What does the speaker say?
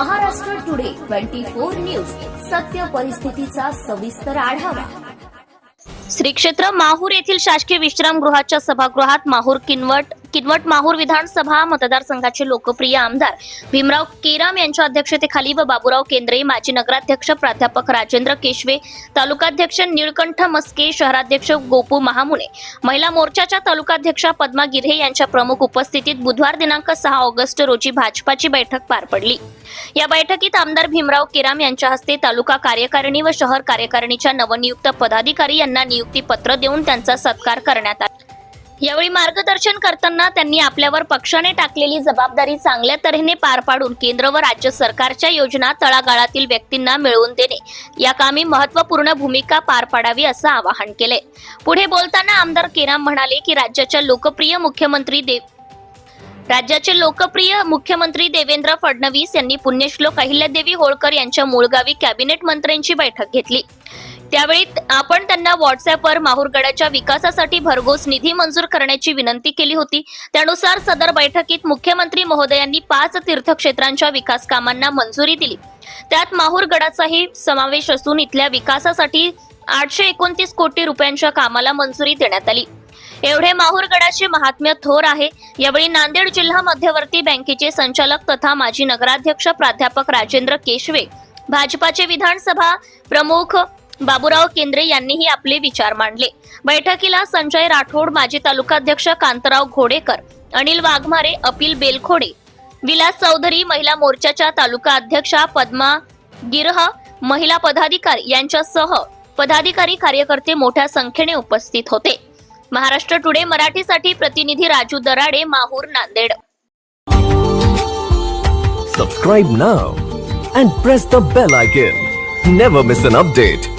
Maharashtra today twenty four news. सत्य परिस्थितीचा सविस्तर आढावा. श्री क्षेत्र माहूर येथील शासकीय विश्रामगृहाच्या सभागृहात माहूर किनवट किनवट माहूर विधानसभा मतदारसंघाचे लोकप्रिय आमदार भीमराव केराम यांच्या अध्यक्षतेखाली व बाबूराव केंद्रे माजी नगराध्यक्ष प्राध्यापक राजेंद्र केशवे तालुकाध्यक्ष निळकंठ मस्के शहराध्यक्ष गोपू महामुने महिला मोर्चाच्या तालुकाध्यक्षा पद्मा गिरे यांच्या प्रमुख उपस्थितीत बुधवार दिनांक सहा ऑगस्ट रोजी भाजपाची बैठक पार पडली. या बैठकीत आमदार भीमराव केराम यांच्या हस्ते तालुका कार्यकारिणी व शहर कार्यकारिणीच्या नवनियुक्त पदाधिकारी यांना नियुक्ती पत्र देऊन त्यांचा सत्कार करण्यात आला. यावेळी मार्गदर्शन करताना त्यांनी आपल्यावर पक्षाने टाकलेली जबाबदारी चांगल्या तऱ्हेने पार पाडून केंद्र व राज्य सरकारच्या योजना तळागाळातील व्यक्तींना मिळवून देणे या कामी महत्त्वपूर्ण भूमिका पार पाडावी असं आवाहन केले. पुढे बोलताना आमदार केराम म्हणाले की राज्याच्या लोकप्रिय मुख्यमंत्री देव राज्याचे लोकप्रिय मुख्यमंत्री देवेंद्र फडणवीस यांनी पुण्यश्लोक अहिल्यादेवी होळकर यांच्या मूळगावी कॅबिनेट मंत्र्यांची बैठक घेतली. त्यावेळी आपण त्यांना व्हॉट्सअपवर माहूरगडाच्या विकासासाठी भरघोस निधी मंजूर करण्याची विनंती केली होती. त्यानुसार सदर बैठकीत मुख्यमंत्री महोदयांनी पाच तीर्थक्षेत्रांच्या विकास कामांना मंजुरी दिली. त्यात माहूरगडाचाही समावेश असून इथल्या विकासासाठी आठशे एकोणतीस कोटी रुपयांच्या कामाला मंजुरी देण्यात आली. एवढे माहूरगडाचे महात्म्य थोर आहे. यावेळी नांदेड जिल्हा मध्यवर्ती बँकेचे संचालक तथा माजी नगराध्यक्ष प्राध्यापक राजेंद्र केशवे भाजपाचे विधानसभा प्रमुख बाबूराव केंद्रे यांनीही आपले विचार मांडले. बैठकीला संजय राठोड माजी तालुकाध्यक्ष कांतराव घोडेकर अनिल वाघमारे अपिल बेलखोडे विलास चौधरी महिला मोर्चाच्या तालुका अध्यक्षा पद्मा गिरह महिला पदाधिकारी यांच्यासह पदाधिकारी कार्यकर्ते मोठ्या संख्येने उपस्थित होते. महाराष्ट्र टुडे मराठीसाठी प्रतिनिधी Raju Darade Mahur Nanded. Subscribe now and press the bell icon never miss an update